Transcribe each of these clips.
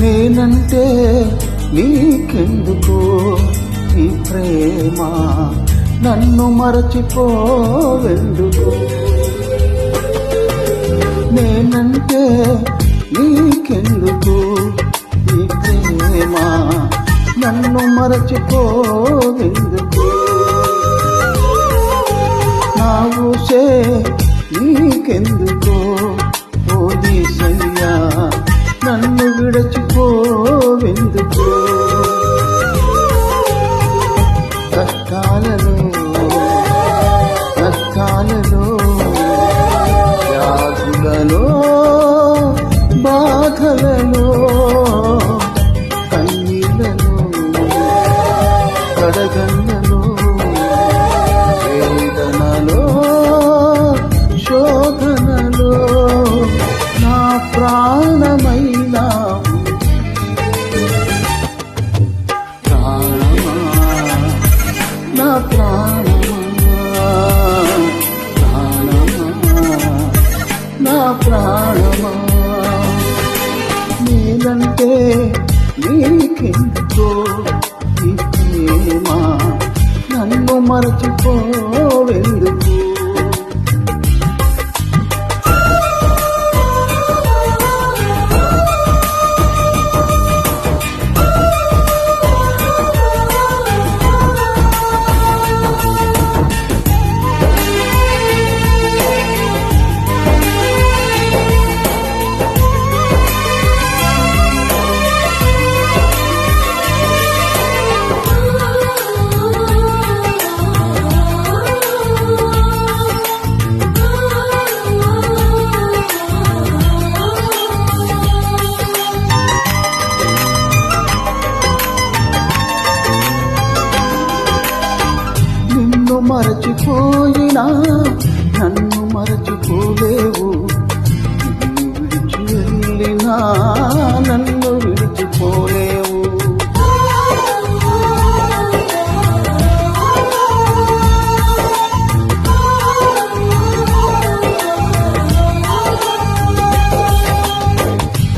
నేనంటే నీకెందుకు ఈ ప్రేమ? నన్ను మరచిపోవెందుకు? నేనంటే నీకెందుకు ఈ ప్రేమ? నన్ను మరచిపోవెందుకు? నా ఊసే నీకెందుకు? ఓ నన్ను విడచిపోవెందుకు? కష్టాలను నష్టాలలో వ్యాధులను బాధలను కన్నీళ్ళను కడగన్నను వేదనలో శోధనలో నా ప్రాణమైన నా ప్రాణమా ప్రాణమా నా ప్రాణమా నేనంటే నీకెందుకో ఈ ప్రేమ నన్ను మరచిపోవెందుకు మరచిపోయినా నన్ను మరచిపోలేవు. విడిచి వెళ్ళినా నన్ను విడిచిపోలేవు.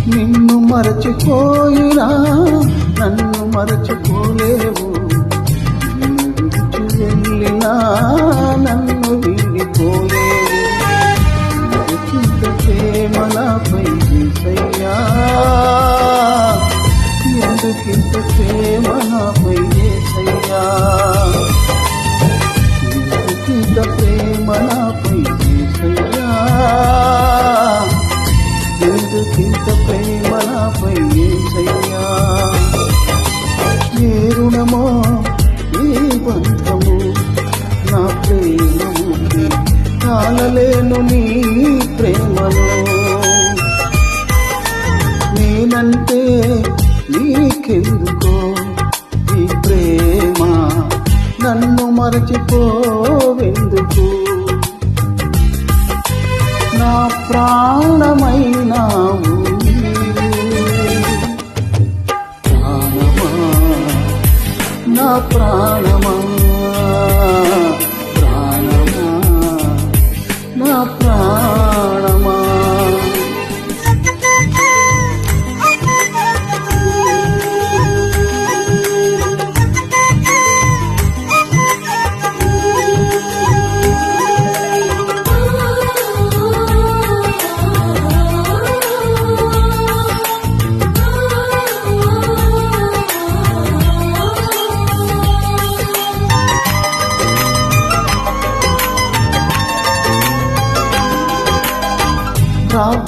నిన్ను మరచిపోయినా మరచిపోవెందుకు? నా ప్రాణమ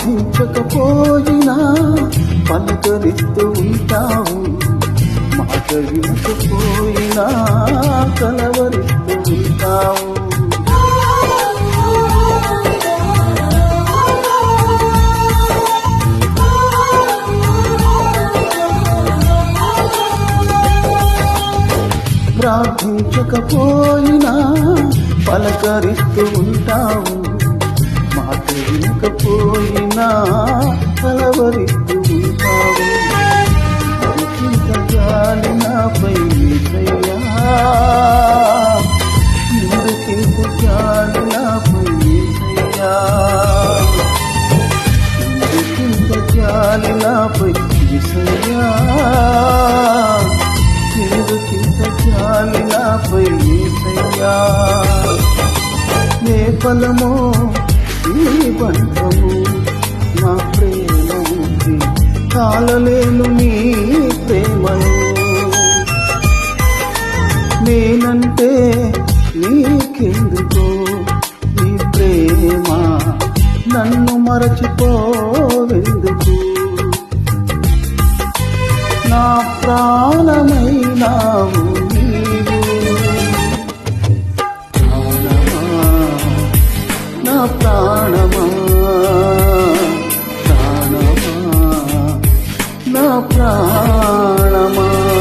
ప్రార్థించకపోయినా పలకరిస్తూ ఉంటావు. మాట కలవరిస్తూ ఉంటావు. ప్రార్థించకపోయినా పలకరిస్తూ ఉంటావు. మాట వినకపోయినా కలవరిస్తూ ఉంటావు ఇంత జాలి నాపై చాలలేను నీ ప్రేమను నేనంటే నీకెందుకో నీ ప్రేమ? నన్ను మరచిపోవెందుకు? నా ప్రాణమైనావు